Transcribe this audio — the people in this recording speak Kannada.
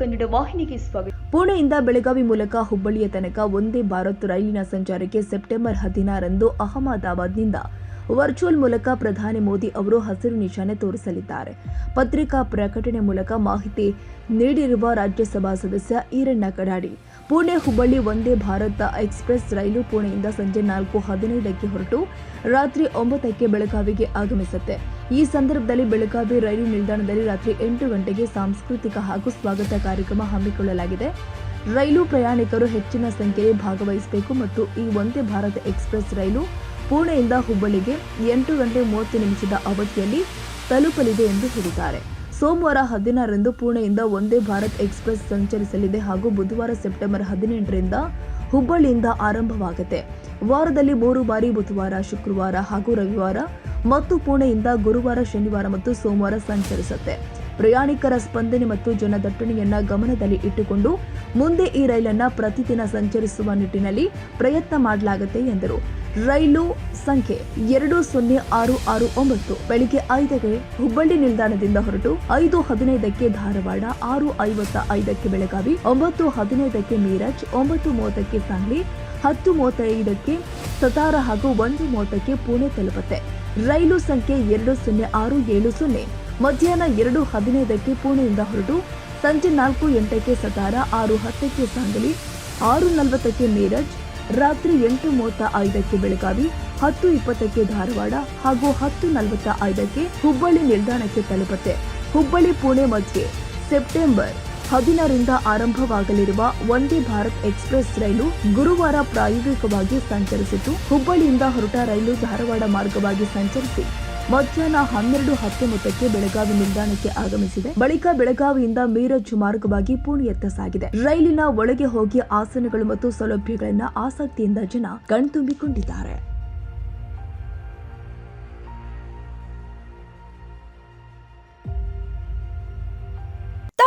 ಕನ್ನಡ ವಾಹಿನಿಗೆ ಸ್ವಾಗತ. ಪುಣೆಯಿಂದ ಬೆಳಗಾವಿ ಮೂಲಕ ಹುಬ್ಬಳ್ಳಿಯ ತನಕ ಒಂದೇ ಭಾರತ್ ರೈಲಿನ ಸಂಚಾರಕ್ಕೆ ಸೆಪ್ಟೆಂಬರ್ ಹದಿನಾರಂದು ಅಹಮದಾಬಾದ್ನಿಂದ ವರ್ಚುವಲ್ ಮೂಲಕ ಪ್ರಧಾನಿ ಮೋದಿ ಅವರು ಹಸಿರು ನಿಶಾನೆ ತೋರಿಸಲಿದ್ದಾರೆ. ಪತ್ರಿಕಾ ಪ್ರಕಟಣೆ ಮೂಲಕ ಮಾಹಿತಿ ನೀಡಿರುವ ರಾಜ್ಯಸಭಾ ಸದಸ್ಯ ಈರಣ್ಣ ಕಡಾಡಿ, ಪುಣೆ ಹುಬ್ಬಳ್ಳಿ ಒಂದೇ ಭಾರತ ಎಕ್ಸ್ಪ್ರೆಸ್ ರೈಲು ಪುಣೆಯಿಂದ ಸಂಜೆ ನಾಲ್ಕು ಹದಿನೈದಕ್ಕೆ ಹೊರಟು ರಾತ್ರಿ ಒಂಬತ್ತಕ್ಕೆ ಬೆಳಗಾವಿಗೆ ಆಗಮಿಸುತ್ತೆ. ಈ ಸಂದರ್ಭದಲ್ಲಿ ಬೆಳಗಾವಿ ರೈಲು ನಿಲ್ದಾಣದಲ್ಲಿ ರಾತ್ರಿ ಎಂಟು ಗಂಟೆಗೆ ಸಾಂಸ್ಕೃತಿಕ ಹಾಗೂ ಸ್ವಾಗತ ಕಾರ್ಯಕ್ರಮ ಹಮ್ಮಿಕೊಳ್ಳಲಾಗಿದೆ. ರೈಲು ಪ್ರಯಾಣಿಕರು ಹೆಚ್ಚಿನ ಸಂಖ್ಯೆಯಲ್ಲಿ ಭಾಗವಹಿಸಬೇಕು ಮತ್ತು ಈ ಒಂದೇ ಭಾರತ ಎಕ್ಸ್ಪ್ರೆಸ್ ರೈಲು ಪುಣೆಯಿಂದ ಹುಬ್ಬಳ್ಳಿಗೆ ಎಂಟು ಗಂಟೆ ಮೂವತ್ತು ನಿಮಿಷದ ಅವಧಿಯಲ್ಲಿ ತಲುಪಲಿದೆ ಎಂದು ಹೇಳಿದ್ದಾರೆ. ಸೋಮವಾರ ಹದಿನಾರರಂದು ಪುಣೆಯಿಂದ ಒಂದೇ ಭಾರತ್ ಎಕ್ಸ್ಪ್ರೆಸ್ ಸಂಚರಿಸಲಿದೆ ಹಾಗೂ ಬುಧವಾರ ಸೆಪ್ಟೆಂಬರ್ ಹದಿನೆಂಟರಿಂದ ಹುಬ್ಬಳ್ಳಿಯಿಂದ ಆರಂಭವಾಗುತ್ತೆ. ವಾರದಲ್ಲಿ ಮೂರು ಬಾರಿ ಬುಧವಾರ, ಶುಕ್ರವಾರ ಹಾಗೂ ರವಿವಾರ ಮತ್ತು ಪುಣೆಯಿಂದ ಗುರುವಾರ, ಶನಿವಾರ ಮತ್ತು ಸೋಮವಾರ ಸಂಚರಿಸುತ್ತೆ. ಪ್ರಯಾಣಿಕರ ಸ್ಪಂದನೆ ಮತ್ತು ಜನದಟ್ಟಣೆಯನ್ನ ಗಮನದಲ್ಲಿ ಇಟ್ಟುಕೊಂಡು ಮುಂದೆ ಈ ರೈಲನ್ನ ಪ್ರತಿದಿನ ಸಂಚರಿಸುವ ನಿಟ್ಟಿನಲ್ಲಿ ಪ್ರಯತ್ನ ಮಾಡಲಾಗುತ್ತೆ ಎಂದರು. ರೈಲು ಸಂಖ್ಯೆ ಎರಡು ಸೊನ್ನೆ ಆರು ಆರು ಒಂಬತ್ತು, ಬೆಳಿಗ್ಗೆ ಐದಕ್ಕೆ ಹುಬ್ಬಳ್ಳಿ ನಿಲ್ದಾಣದಿಂದ ಹೊರಟು ಐದು ಹದಿನೈದಕ್ಕೆ ಧಾರವಾಡ, ಆರು ಐವತ್ತ ಐದಕ್ಕೆ ಬೆಳಗಾವಿ, ಒಂಬತ್ತು ಹದಿನೈದಕ್ಕೆ ಮೀರಜ್, ಒಂಬತ್ತು ಮೂವತ್ತಕ್ಕೆ ಸಾಂಗ್ಲಿ, ಹತ್ತು ಮೂವತ್ತೈದಕ್ಕೆ ಸತಾರ ಹಾಗೂ ಒಂದು ಮೂವತ್ತಕ್ಕೆ ಪುಣೆ ತಲುಪುತ್ತೆ. ರೈಲು ಸಂಖ್ಯೆ ಎರಡು ಸೊನ್ನೆ ಆರು ಏಳು ಸೊನ್ನೆ. ಮಧ್ಯಾಹ್ನ ಎರಡು ಹದಿನೈದಕ್ಕೆ ಪುಣೆಯಿಂದ ಹೊರಟು ಸಂಜೆ ನಾಲ್ಕು ಎಂಟಕ್ಕೆ ಸತಾರ, ಆರು ಹತ್ತಕ್ಕೆ ಸಾಂಗಲಿ, ಆರು ನಲವತ್ತಕ್ಕೆ ಮೀರಜ್, ರಾತ್ರಿ ಎಂಟು ಮೂವತ್ತ ಐದಕ್ಕೆ ಬೆಳಗಾವಿ, ಹತ್ತು ಇಪ್ಪತ್ತಕ್ಕೆ ಧಾರವಾಡ ಹಾಗೂ ಹತ್ತು ನಲವತ್ತ ಐದಕ್ಕೆ ಹುಬ್ಬಳ್ಳಿ ನಿಲ್ದಾಣಕ್ಕೆ ತಲುಪುತ್ತೆ. ಹುಬ್ಬಳ್ಳಿ, ಪುಣೆ ಮಧ್ಯೆ ಸೆಪ್ಟೆಂಬರ್ ಹದಿನಾರರಿಂದ ಆರಂಭವಾಗಲಿರುವ ವಂದೇ ಭಾರತ್ ಎಕ್ಸ್ಪ್ರೆಸ್ ರೈಲು ಗುರುವಾರ ಪ್ರಾಯೋಗಿಕವಾಗಿ ಸಂಚರಿಸಿತು. ಹುಬ್ಬಳ್ಳಿಯಿಂದ ಹೊರಟ ರೈಲು ಧಾರವಾಡ ಮಾರ್ಗವಾಗಿ ಸಂಚರಿಸಿ ಮಧ್ಯಾಹ್ನ ಹನ್ನೆರಡು ಹತ್ತೊಂಬತ್ತಕ್ಕೆ ಬೆಳಗಾವಿ ನಿಲ್ದಾಣಕ್ಕೆ ಆಗಮಿಸಿದೆ. ಬಳಿಕ ಬೆಳಗಾವಿಯಿಂದ ಮೀರಜ್ ಮಾರ್ಗವಾಗಿ ಪುಣೆಯತ್ತ ಸಾಗಿದೆ. ರೈಲಿನ ಒಳಗೆ ಹೋಗಿ ಆಸನಗಳು ಮತ್ತು ಸೌಲಭ್ಯಗಳನ್ನ ಆಸಕ್ತಿಯಿಂದ ಜನ ಕಣ್ತುಂಬಿಕೊಂಡಿದ್ದಾರೆ.